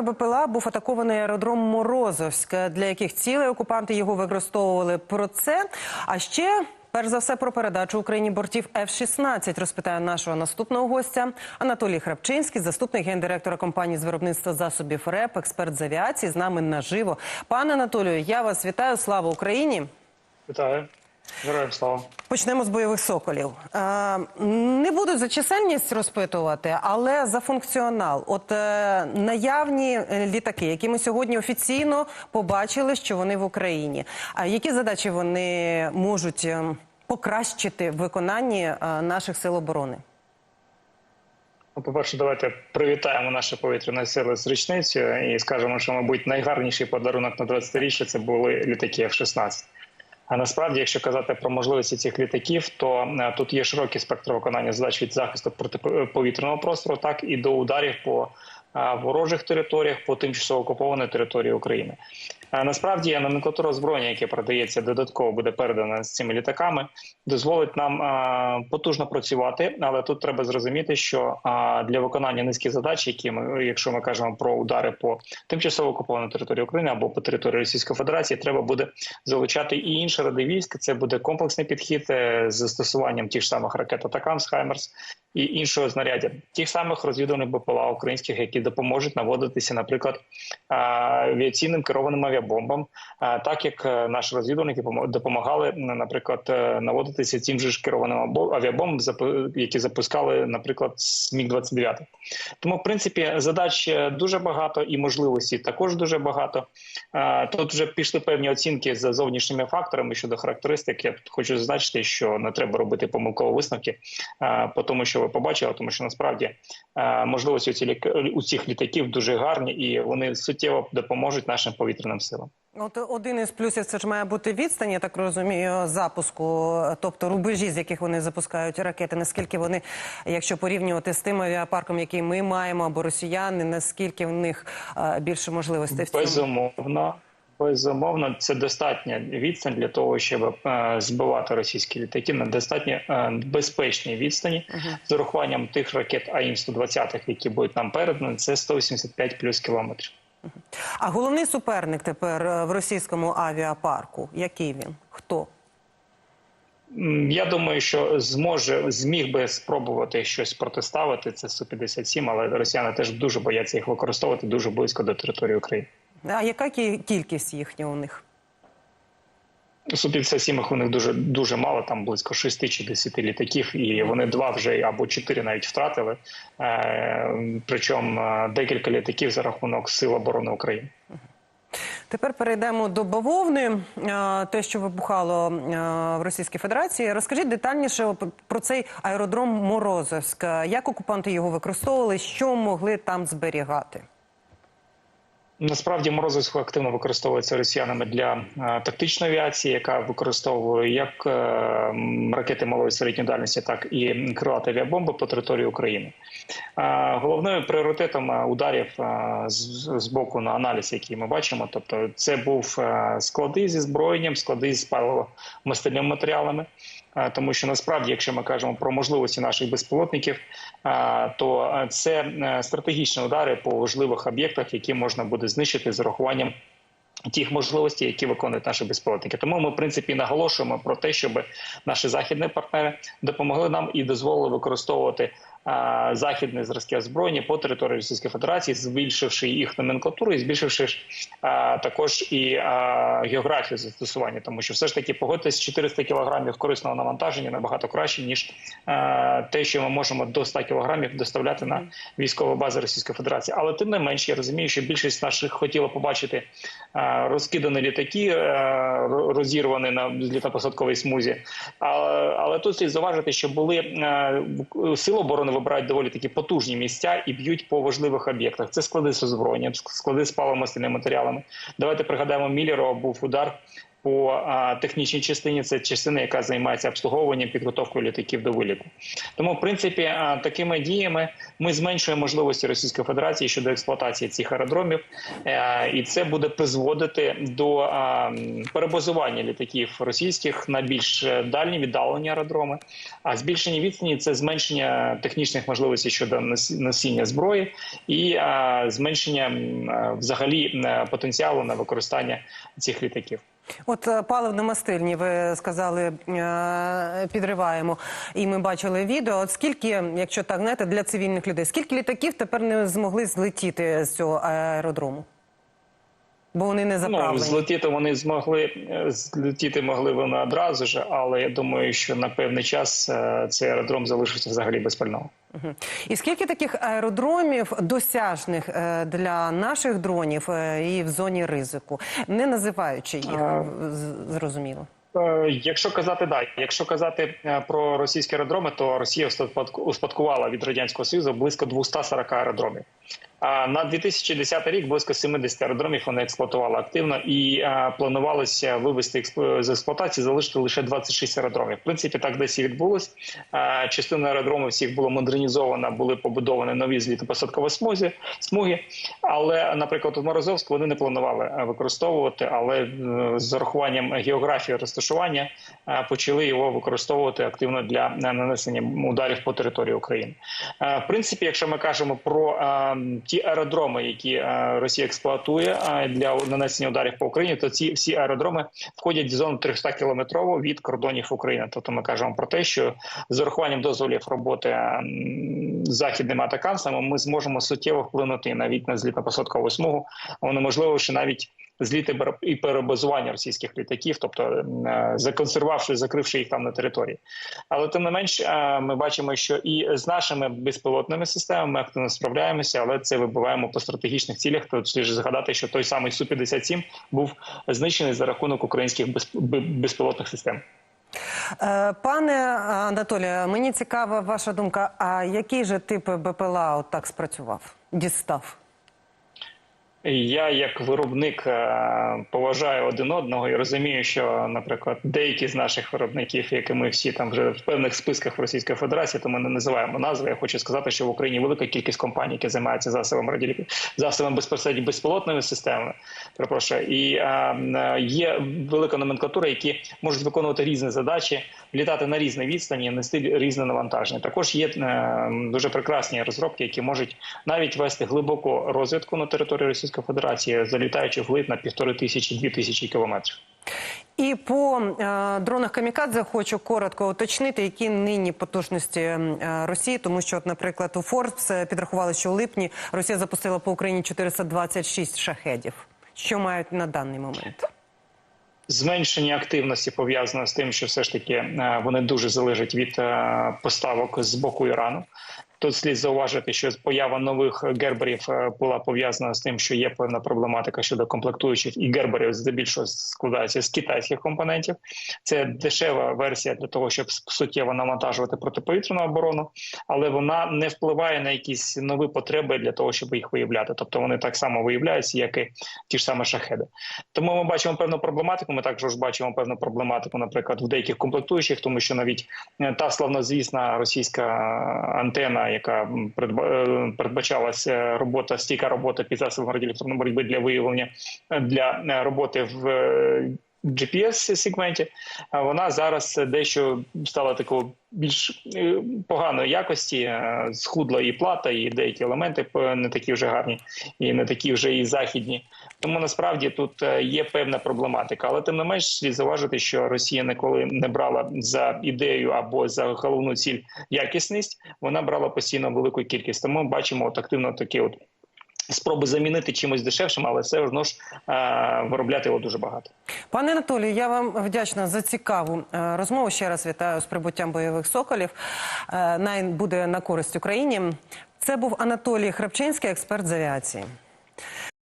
БПЛА був атакований аеродром Морозовськ, для яких цілей окупанти його використовували. Про це а ще. Перш за все про передачу Україні бортів F-16 розпитає нашого наступного гостя Анатолій Храпчинський, заступник гендиректора компанії з виробництва засобів РЕП, експерт з авіації. З нами наживо. Пане Анатолію, я вас вітаю. Слава Україні! Вітаю. Героям слава. Почнемо з бойових соколів. Е, не буду за чисельність розпитувати, але за функціонал. От е, наявні е, літаки, які ми сьогодні офіційно побачили, що вони в Україні. А які задачі вони можуть е, покращити в виконанні наших сил оборони? Ну, по-перше, давайте привітаємо наші повітряні сили з річницею і скажемо, що, мабуть, найгарніший подарунок на 20-річчя це були літаки F-16. А насправді, якщо казати про можливості цих літаків, то е, тут є широкий спектр виконання задач від захисту протиповітряного простору, так і до ударів по е, ворожих територіях, по тимчасово окупованій території України. Насправді номенклатура озброєння, яке продається додатково, буде передана з цими літаками, дозволить нам потужно працювати. Але тут треба зрозуміти, що для виконання низки задач, які ми, якщо ми кажемо про удари по тимчасово окупованій території України або по території Російської Федерації, треба буде залучати і інші роди військ. Це буде комплексний підхід е, з застосуванням тих ж самих ракет «Атакамс», «Хаймерс» і іншого знаряддя, тих самих розвідувальних БПЛА українських, які допоможуть наводитися, наприклад, авіаційним керованим авіабомбам, так як е, наші розвідувальники допомагали, наприклад, е, наводитися цим же ж керованим або- авіабомбам, які запускали, наприклад, з міг 29 Тому, в принципі, задач е, дуже багато і можливостей також дуже багато. Тут вже пішли певні оцінки за зовнішніми факторами щодо характеристик. Я хочу зазначити, що не треба робити помилкові висновки по тому, що ви побачили, тому що насправді можливості у цих літаків дуже гарні і вони суттєво допоможуть нашим повітряним силам. От один із плюсів це ж має бути відстань, я так розумію, запуску, тобто рубежі, з яких вони запускають ракети. Наскільки вони, якщо порівнювати з тим авіапарком, який ми маємо, або росіяни, наскільки в них е, більше можливостей в цьому? Безумовно, безумовно, це достатня відстань для того, щоб е, збивати російські літаки на достатньо е, безпечній відстані з урахуванням тих ракет АІМ 120 які будуть нам передані. Це 185 плюс кілометрів. А головний суперник тепер е, в російському авіапарку, який він? Хто? Я думаю, що зможе зміг би спробувати щось протиставити. Це су 57 але росіяни теж дуже бояться їх використовувати дуже близько до території України. А яка кількість їхня у них? Су 57 у них дуже дуже мало, там близько 6 чи 10 літаків, і вони два вже або чотири навіть втратили. Е, причому е, декілька літаків за рахунок сил оборони України. Тепер перейдемо до бавовни. Е, Те, що вибухало в Російській Федерації. Розкажіть детальніше про цей аеродром Морозовськ. Як окупанти його використовували, що могли там зберігати? Насправді Морозовськ активно використовується росіянами для е, тактичної авіації, яка використовує як е, ракети малої середньої дальності, так і крилаті авіабомби по території України. Е, головним пріоритетом ударів з, боку на аналіз, який ми бачимо, тобто це був склади зі зброєнням, склади з паливо-мастильними матеріалами. Тому що насправді, якщо ми кажемо про можливості наших безпілотників, то це е, стратегічні удари по важливих об'єктах, які можна буде знищити з урахуванням. Тих можливостей, які виконують наші безпілотники, тому ми в принципі наголошуємо про те, щоб наші західні партнери допомогли нам і дозволили використовувати е, західні зразки озброєння по території Російської Федерації, збільшивши їх номенклатуру і збільшивши е, також і е, географію застосування, тому що все ж таки погодьтесь 400 кілограмів корисного навантаження набагато краще ніж те, що ми можемо до 100 кілограмів доставляти на військові бази Російської Федерації. Але тим не менш, я розумію, що більшість наших хотіла побачити розкидані літаки, розірвані на злітно-посадковій смузі. Але, тут слід зауважити, що були сили оборони вибирають доволі такі потужні місця і б'ють по важливих об'єктах. Це склади з озброєнням, склади з паливомастильними матеріалами. Давайте пригадаємо, Міллерова був удар. По технічній частині. Це частина, яка займається обслуговуванням підготовкою літаків до виліту. Тому, в принципі, такими діями ми зменшуємо можливості Російської Федерації щодо експлуатації цих аеродромів, Е, і це буде призводити до перебазування літаків російських на більш е, дальні віддалені аеродроми. А збільшення відстані це зменшення технічних можливостей щодо нос- носіння зброї і зменшення взагалі потенціалу на використання цих літаків. От е, паливно-мастильні, ви сказали, е, підриваємо, і ми бачили відео. От скільки, якщо так знаєте, для цивільних людей, скільки літаків тепер не змогли злетіти з цього аеродрому? Бо вони не Ну, злетіти вони змогли е, злетіти могли вони одразу ж, але я думаю, що на певний час цей аеродром залишиться взагалі без пального. І скільки таких аеродромів досяжних е, для наших дронів е, і в зоні ризику, не називаючи їх, зрозуміло. Е, Якщо казати да, якщо казати про російські аеродроми, то Росія успадку- успадкувала від радянського союзу близько 240 аеродромів. На 2010 рік близько 70 аеродромів вони експлуатували активно і планувалося вивести з експлуатації, залишити лише 26 аеродромів. В принципі, так десь і відбулось. Частина аеродромів всіх було модернізовано, були побудовані нові злітопосадкові смузі, смуги. Але, наприклад, у Морозовську вони не планували використовувати, але е, з урахуванням географії розташування почали його використовувати активно для е, нанесення ударів по території України. Е, В принципі, якщо ми кажемо про е, ті аеродроми, які е, Росія експлуатує е, для нанесення ударів по Україні, то ці всі аеродроми входять в зону 300 кілометрову від кордонів України. Тобто ми кажемо про те, що з урахуванням дозволів роботи західними атакамсами ми зможемо суттєво вплинути навіть на злітно-посадкову смугу, унеможлививши навіть зліти і перебазування російських літаків, тобто е, законсервувавши, закривши їх там на території. Але тим не менш, е, ми бачимо, що і з нашими безпілотними системами ми активно справляємося, але це вибиваємо по стратегічних цілях. Тут слід згадати, що той самий су 57 був знищений за рахунок українських безп- безпілотних систем. Е, Пане Анатолію, мені цікава ваша думка. А який же тип БПЛА от так спрацював? Дістав? Я, як виробник, е, поважаю один одного і розумію, що, наприклад, деякі з наших виробників, які ми всі там вже в певних списках в Російської Федерації, то ми не називаємо назви. Я хочу сказати, що в Україні велика кількість компаній, які займаються засобами радіолі... засобами безпосередньо безпілотними системами. Перепрошую, і е, е, є велика номенклатура, які можуть виконувати різні задачі, літати на різні відстані, нести різне навантаження. Також є е, дуже прекрасні розробки, які можуть навіть вести глибоку розвідку на території Російської Федерації, залітаючи вглиб на півтори тисячі дві тисячі кілометрів. І по е, дронах камікадзе хочу коротко уточнити, які нині потужності е, Росії, тому що, от, наприклад, у Форбс підрахували, що у липні Росія запустила по Україні 426 шахедів. Що мають на даний момент? Зменшення активності пов'язано з тим, що все ж таки е, вони дуже залежать від е, поставок з боку Ірану. Тут слід зауважити, що поява нових герберів е, була пов'язана з тим, що є певна проблематика щодо комплектуючих і герберів здебільшого складаються з китайських компонентів. Це дешева версія для того, щоб суттєво навантажувати протиповітряну оборону, але вона не впливає на якісь нові потреби для того, щоб їх виявляти. Тобто вони так само виявляються, як і ті ж самі шахеди. Тому ми бачимо певну проблематику. Ми також бачимо певну проблематику, наприклад, в деяких комплектуючих, тому що навіть е, та славнозвісна російська антена, яка е, передбачалася робота, стійка робота під засобом радіоелектронної боротьби для виявлення е, для е, роботи в GPS-сегменті, а вона зараз дещо стала такою більш е, поганої якості, е, схудла і плата, і деякі елементи не такі вже гарні, і не такі вже і західні. Тому насправді тут е, є певна проблематика. Але тим не менш слід зауважити, що Росія ніколи не брала за ідею або за головну ціль якісність, вона брала постійно велику кількість. Тому бачимо от активно такі от. Спроби замінити чимось дешевшим, але все одно ж е, виробляти його дуже багато. Пане Анатолію, я вам вдячна за цікаву е, розмову. Ще раз вітаю з прибуттям бойових соколів. Е, Най буде на користь Україні. Це був Анатолій Храпчинський, експерт з авіації.